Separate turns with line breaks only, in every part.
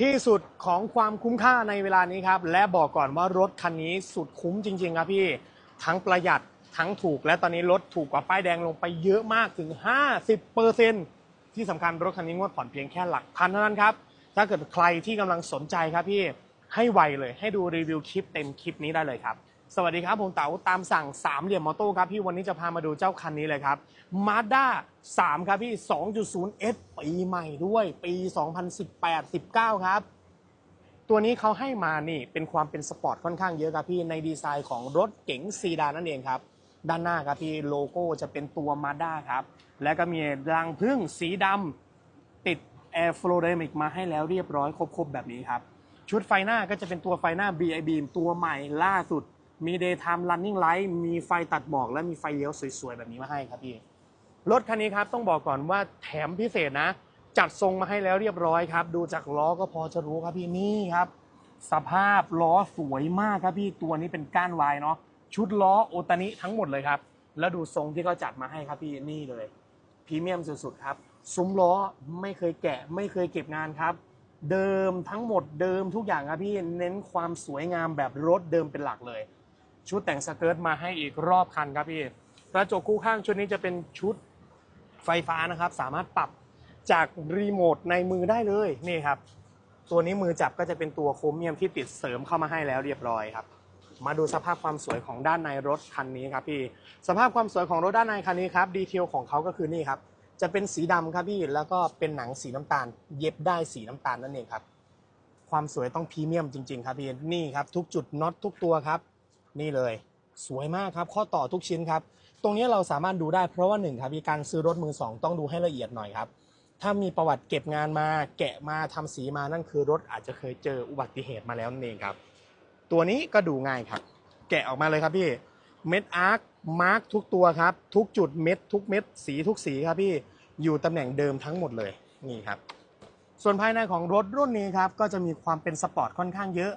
ที่สุดของความคุ้มค่าในเวลานี้ครับ และบอกก่อนว่ารถคันนี้สุดคุ้มจริง ๆ ครับพี่ ทั้งประหยัดทั้งถูก และตอนนี้รถถูกกว่าป้ายแดงลงไปเยอะมากถึง 50%ที่สำคัญรถคันนี้งวดผ่อนเพียงแค่หลักพันเท่านั้นครับ ถ้าเกิดใครที่กำลังสนใจครับพี่ ให้ไวเลย ให้ดูรีวิวคลิปเต็มคลิปนี้ได้เลยครับ สวัสดีครับ ผมเต๋าตามสั่งสามเหลี่ยมมอโต้ครับพี่วันนี้จะพามาดูเจ้าคันนี้เลยครับ Mazda 3 ครับพี่ 2.0 S ปีใหม่ด้วย ปี 2018-19 ครับ ตัวนี้เขาให้มานี่เป็นความเป็นสปอร์ตค่อนข้างเยอะครับพี่ในดีไซน์ของรถเก๋งซีดานนั่นเองครับ ด้านหน้าครับพี่โลโก้จะเป็นตัว Mazda ครับ และก็มีรังพึ่งสีดำติด Air f l o d y n a m i c มาให้แล้วเรียบร้อยครบๆแบบนี้ครับชุดไฟหน้าก็จะเป็นตัวไฟหน้า BI Beam ตัวใหม่ล่าสุด มี Daytime Running Light มีไฟตัดหมอกและมีไฟเลี้ยวสวยๆ แบบนี้มาให้ครับพี่ รถคันนี้ครับต้องบอกก่อนว่าแถมพิเศษนะ จัดทรงมาให้แล้วเรียบร้อยครับ ดูจากล้อก็พอจะรู้ครับพี่นี่ครับ สภาพล้อสวยมากครับพี่ตัวนี้เป็นก้านวายเนาะชุดล้อโอตานิทั้งหมดเลยครับ แล้วดูทรงที่เขาจัดมาให้ครับพี่นี่เลยพรีเมียมสุดๆครับซุ้มล้อไม่เคยแกะไม่เคยเก็บงานครับเดิมทั้งหมดเดิมทุกอย่างครับพี่เน้นความสวยงามแบบรถเดิมเป็นหลักเลย ชุดแต่งสเกิร์ตมาให้อีกรอบคันครับพี่กระจกคู่ข้างชุดนี้จะเป็นชุดไฟฟ้านะครับ สามารถปรับจากรีโมทในมือได้เลยนี่ครับ ตัวนี้มือจับก็จะเป็นตัวโครเมียมที่ติดเสริมเข้ามาให้แล้วเรียบร้อยครับ มาดูสภาพความสวยของด้านในรถคันนี้ครับพี่สภาพความสวยของรถด้านในคันนี้ครับดีเทลของเขาก็คือนี่ครับจะเป็นสีดำครับพี่แล้วก็เป็นหนังสีน้ำตาล เย็บได้สีน้ำตาลนั่นเองครับ ความสวยต้องพรีเมียมจริง ๆ ครับพี่นี่ครับ ทุกจุดน็อตทุกตัวครับ นี่เลย สวยมากครับ ข้อต่อทุกชิ้นครับ ตรงนี้เราสามารถดูได้เพราะว่าหนึ่งครับพี่การซื้อรถมือสองต้องดูให้ละเอียดหน่อยครับ ถ้ามีประวัติเก็บงานมา แกะมาทำสีมานั่นคือรถอาจจะเคยเจออุบัติเหตุมาแล้วนั่นเองครับ ตัวนี้ก็ดูง่ายครับ แกะออกมาเลยครับพี่เม็ดอาร์คมาร์กทุกตัวครับ ทุกจุดเม็ดทุกเม็ดสีทุกสีครับพี่อยู่ตำแหน่งเดิมทั้งหมดเลยนี่ครับ ส่วนภายในของรถรุ่นนี้ครับก็จะมีความเป็นสปอร์ตค่อนข้างเยอะ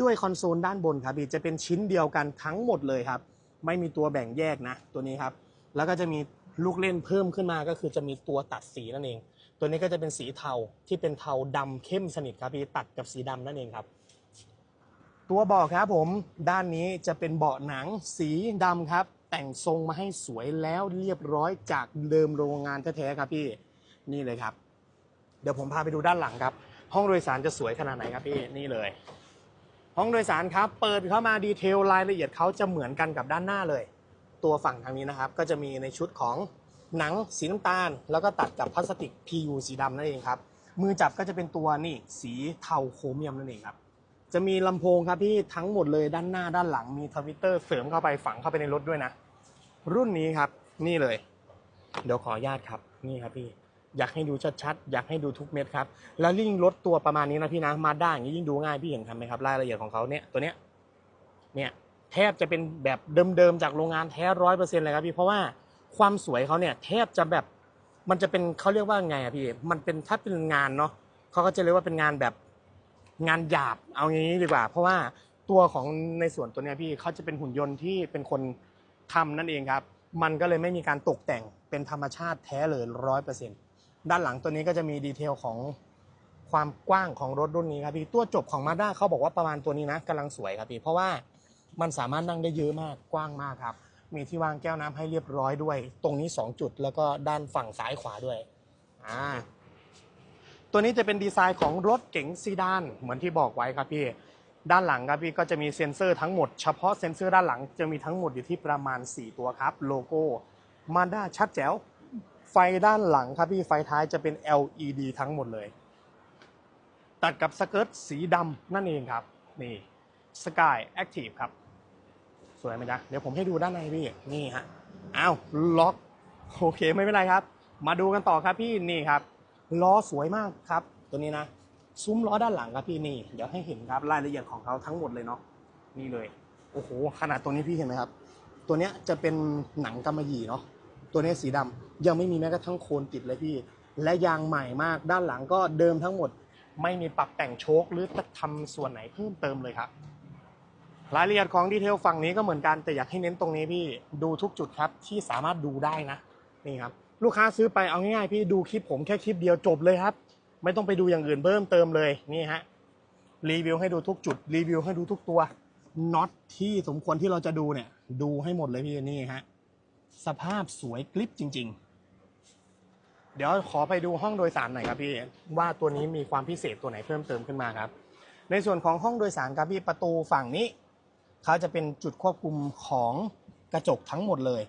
ด้วยคอนโซลด้านบนครับพี่จะเป็นชิ้นเดียวกันทั้งหมดเลยครับ ไม่มีตัวแบ่งแยกนะ ตัวนี้ครับ แล้วก็จะมีลูกเล่นเพิ่มขึ้นมาก็คือจะมีตัวตัดสีนั่นเอง ตัวนี้ก็จะเป็นสีเทาที่เป็นเทาดำเข้มสนิทครับพี่ตัดกับสีดำนั่นเองครับ ตัวเบาะครับผมด้านนี้จะเป็นเบาะหนังสีดำครับ แต่งทรงมาให้สวยแล้วเรียบร้อยจากเดิมโรงงานแท้ๆครับพี่นี่เลยครับ เดี๋ยวผมพาไปดูด้านหลังครับ ห้องโดยสารจะสวยขนาดไหนครับพี่นี่เลย ห้องโดยสารครับ เปิดเข้ามาดีเทลรายละเอียดเขาจะเหมือนกันกับด้านหน้าเลย ตัวฝั่งทางนี้นะครับ ก็จะมีในชุดของหนังสีน้ำตาล แล้วก็ตัดกับพลาสติก PU สีดำนั่นเองครับ มือจับก็จะเป็นตัวนี่สีเทาโครเมียมนั่นเองครับ จะมีลำโพงครับพี่ทั้งหมดเลยด้านหน้าด้านหลังมีทวิตเตอร์เสริมเข้าไปฝังเข้าไปในรถด้วยนะ รุ่นนี้ครับนี่เลย เดี๋ยวขออนุญาตครับนี่ครับพี่ อยากให้ดูชัดๆ อยากให้ดูทุกเม็ดครับ แล้วยิ่งรถตัวประมาณนี้นะพี่นะ มาด้าอย่างนี้ยิ่งดูง่ายพี่เห็นทำไหมครับ รายละเอียดของเขาเนี่ยตัวเนี้ย เนี่ยแทบจะเป็นแบบเดิมๆจากโรงงานแท้ร้อยเปอร์เซ็นต์เลยครับพี่ เพราะว่าความสวยเขาเนี่ยแทบจะแบบ มันจะเป็นเขาเรียกว่าไงอะพี่ มันเป็นถ้าเป็นงานเนาะเขาก็จะเรียกว่าเป็นงานแบบงานหยาบ เอางี้ดีกว่า เพราะว่าตัวของในส่วนตัวเนี้ยพี่เขาจะเป็นหุ่นยนต์ที่เป็นคนทำนั่นเองครับ มันก็เลยไม่มีการตกแต่งเป็นธรรมชาติแท้เลยร้อยเปอร์เซ็นต์ ด้านหลังตัวนี้ก็จะมีดีเทลของความกว้างของรถรุ่นนี้ครับพี่ตัวจบของมาด้าเขาบอกว่าประมาณตัวนี้นะกำลังสวยครับพี่เพราะว่ามันสามารถนั่งได้เยอะมากกว้างมากครับมีที่วางแก้วน้ำให้เรียบร้อยด้วย ตรงนี้ 2 จุดแล้วก็ด้านฝั่งซ้ายขวาด้วยอ่าตัวนี้จะเป็นดีไซน์ของรถเก๋งซีดานเหมือนที่บอกไว้ครับพี่ด้านหลังครับพี่ก็จะมีเซ็นเซอร์ทั้งหมดเฉพาะเซ็นเซอร์ด้านหลังจะมีทั้งหมดอยู่ที่ประมาณ 4 ตัวครับ โลโก้มาด้าชัดแจ๋ว ไฟด้านหลังครับพี่ไฟท้ายจะเป็น LED ทั้งหมดเลย ตัดกับสเกิร์ตสีดำนั่นเองครับ นี่ Sky Active ครับ สวยไหมจ๊ะเดี๋ยวผมให้ดูด้านในพี่ นี่ฮะอ้าวล็อกโอเคไม่เป็นไรครับ มาดูกันต่อครับพี่นี่ครับล้อสวยมากครับ ตัวนี้นะซุ้มล้อด้านหลังครับพี่นี่ เดี๋ยวให้เห็นครับรายละเอียดของเขาทั้งหมดเลยเนาะนี่เลย โอ้โหขนาดตัวนี้พี่เห็นไหมครับ ตัวเนี้ยจะเป็นหนังกำมะหยี่เนาะ ตัวนี้สีดำยังไม่มีแม้กระทั่งโคนติดเลยพี่ และยางใหม่มากด้านหลังก็เดิมทั้งหมด ไม่มีปรับแต่งโชคหรือจะทำส่วนไหนเพิ่มเติมเลยครับรายละเอียดของดีเทลฝั่งนี้ก็เหมือนกันแต่อยากให้เน้นตรงนี้พี่ดูทุกจุดครับที่สามารถดูได้นะนี่ครับลูกค้าซื้อไปเอาง่ายๆพี่ดูคลิปผมแค่คลิปเดียวจบเลยครับ ไม่ต้องไปดูอย่างอื่นเพิ่มเติมเลยนี่ฮะรีวิวให้ดูทุกจุดรีวิวให้ดูทุกตัวน็อตที่สมควรที่เราจะดูเนี่ยดูให้หมดเลยพี่นี่ฮะ สภาพสวยกลิปจริง ๆ เดี๋ยวขอไปดูห้องโดยสารหน่อยครับพี่ว่าตัวนี้มีความพิเศษตัวไหนเพิ่มเติมขึ้นมาครับ ในส่วนของห้องโดยสารครับพี่ประตูฝั่งนี้เขาจะเป็นจุดควบคุมของกระจกทั้งหมดเลย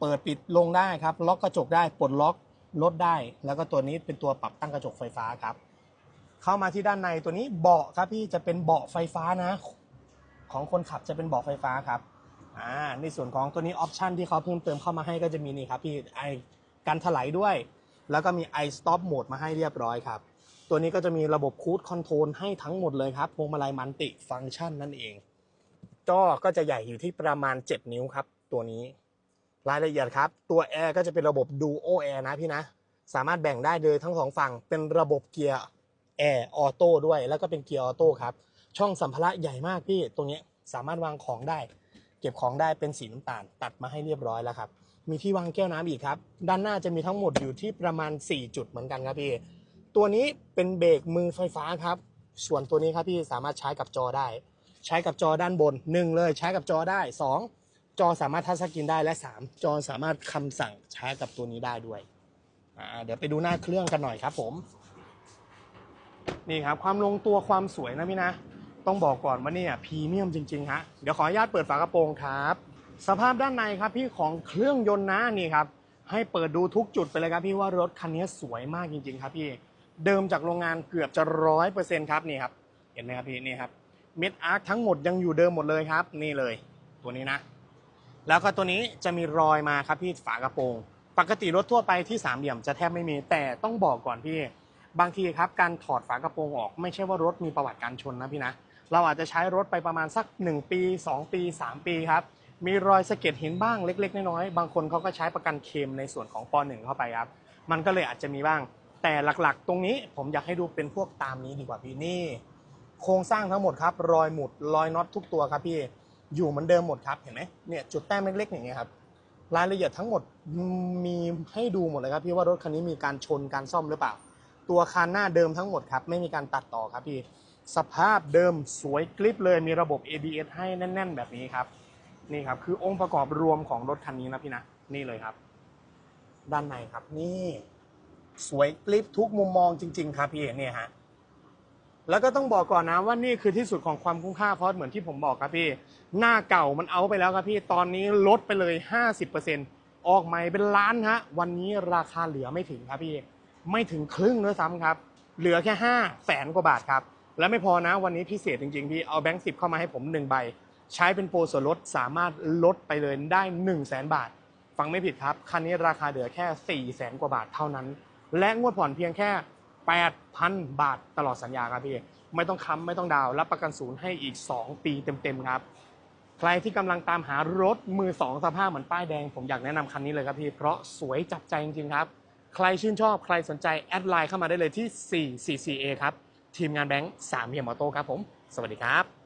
เปิดปิดลงได้ครับ ล็อกกระจกได้ปลดล็อกรถได้ แล้วก็ตัวนี้เป็นตัวปรับตั้งกระจกไฟฟ้าครับ เข้ามาที่ด้านในตัวนี้เบาะครับพี่จะเป็นเบาะไฟฟ้านะ ของคนขับจะเป็นเบาะไฟฟ้าครับ อ่าในส่วนของตัวนี้ออปชันที่เขาเพิ่มเติมเข้ามาให้ก็จะมีนี่ครับพี่ไอกันถลายด้วย แล้วก็มี i stop mode มาให้เรียบร้อยครับ ตัวนี้ก็จะมีระบบคูดคอนโทรลให้ทั้งหมดเลยครับพวงมาลัยมันติฟังก์ชันนั่นเองจอก็จะใหญ่อยู่ที่ประมาณ 7 นิ้วครับ ตัวนี้รายละเอียดครับ ตัวแอร์ก็จะเป็นระบบ Duo Air นะพี่นะ สามารถแบ่งได้เลยทั้งสองฝั่งเป็นระบบเกียร์แอร์ออโต้ด้วย แล้วก็เป็นเกียร์ออโต้ครับ ช่องสัมภาระใหญ่มากพี่ตรงนี้สามารถวางของได้ เก็บของได้เป็นสีน้ำตาล ตัดมาให้เรียบร้อยแล้วครับ มีที่วางแก้วน้ำอีกครับ ด้านหน้าจะมีทั้งหมดอยู่ที่ประมาณ 4 จุดเหมือนกันครับพี่ ตัวนี้เป็นเบรกมือไฟฟ้าครับ ส่วนตัวนี้ครับพี่สามารถใช้กับจอได้ ใช้กับจอด้านบนหนึ่งเลยใช้กับจอได้สองจอสามารถทัชสกรีนได้และสามจอสามารถคำสั่งใช้กับตัวนี้ได้ด้วยเดี๋ยวไปดูหน้าเครื่องกันหน่อยครับผม นี่ครับความลงตัวความสวยนะพี่นะ ต้องบอกก่อนว่าเนี่ยพรีเมียมจริงๆฮะเดี๋ยวขออนุญาตเปิดฝากระโปรงครับ สภาพด้านในครับพี่ของเครื่องยนต์นะนี่ครับให้เปิดดูทุกจุดไปเลยครับพี่ว่ารถคันนี้สวยมากจริง ๆ ครับพี่เดิมจากโรงงานเกือบจะร้อยเปอร์เซ็นต์ครับนี่ครับเห็นไหมครับพี่นี่ครับเม็ดอาร์คทั้งหมดยังอยู่เดิมหมดเลยครับ นี่เลย ตัวนี้นะ แล้วก็ตัวนี้จะมีรอยมาครับพี่ฝากระโปรงปกติรถทั่วไปที่สามเหลี่ยมจะแทบไม่มีแต่ต้องบอกก่อนพี่ บางทีครับการถอดฝากระโปรงออก ไม่ใช่ว่ารถมีประวัติการชนนะพี่นะ เราอาจจะใช้รถไปประมาณสัก 1 ปี 2 ปี 3 ปีครับ มีรอยสะเก็ดหินบ้างเล็ก ๆ น้อยๆ บางคนเขาก็ใช้ประกันเคมในส่วนของป .1 เข้าไปครับ มันก็เลยอาจจะมีบ้าง แต่หลักๆ ตรงนี้ผมอยากให้ดูเป็นพวกตามนี้ดีกว่าพี่นี่ โครงสร้างทั้งหมดครับ รอยหมุดรอยน็อตทุกตัวครับพี่ อยู่เหมือนเดิมหมดครับเห็นไหมเนี่ยจุดแต้มเล็กๆอย่างเงี้ยครับรายละเอียดทั้งหมดมีให้ดูหมดเลยครับพี่ว่ารถคันนี้มีการชนการซ่อมหรือเปล่า ตัวคันหน้าเดิมทั้งหมดครับ ไม่มีการตัดต่อครับพี่ สภาพเดิมสวยกริปเลยมีระบบ ABS ให้แน่น ๆ แบบนี้ครับ นี่ครับคือองค์ประกอบรวมของรถคันนี้นะพี่นะ นี่เลยครับ ด้านในครับนี่ สวยกริปทุกมุมมองจริง ๆ ครับพี่เนี่ยฮะแล้วก็ต้องบอกก่อนนะว่านี่คือที่สุดของความคุ้มค่าเพราะเหมือนที่ผมบอกครับพี่ หน้าเก่ามันเอาไปแล้วครับพี่ตอนนี้ลดไปเลย 50%ออกใหม่เป็นล้านฮะวันนี้ราคาเหลือไม่ถึงครับพี่ไม่ถึงครึ่งด้วยซ้ำครับ เหลือแค่5แสนกว่าบาทครับ และไม่พอนะวันนี้พิเศษจริงๆพี่เอาแบงค์สิบเข้ามาให้ผม1ใบ ใช้เป็นโปรส่วนลดสามารถลดไปเลยได้ 1 0 0 0 0แสนบาท ฟังไม่ผิดครับ คันนี้ราคาเหลือแค่4 0 0แสนกว่าบาทเท่านั้น และงวดผ่อนเพียงแค่ 8,000 บาทตลอดสัญญาครับพี่ไม่ต้องค้ำไม่ต้องดาวรับประกันศูนย์ให้อีก 2 ปีเต็มๆครับ ใครที่กำลังตามหารถมือสองสภาพเหมือนป้ายแดง ผมอยากแนะนำคันนี้เลยครับพี่เพราะสวยจับใจจริงๆครับ ใครชื่นชอบใครสนใจแอดไลน์เข้ามาได้เลยที่ 4 4 4 a ครับ ทีมงานแบงค์สามเฮียมอโต้ครับผม สวัสดีครับ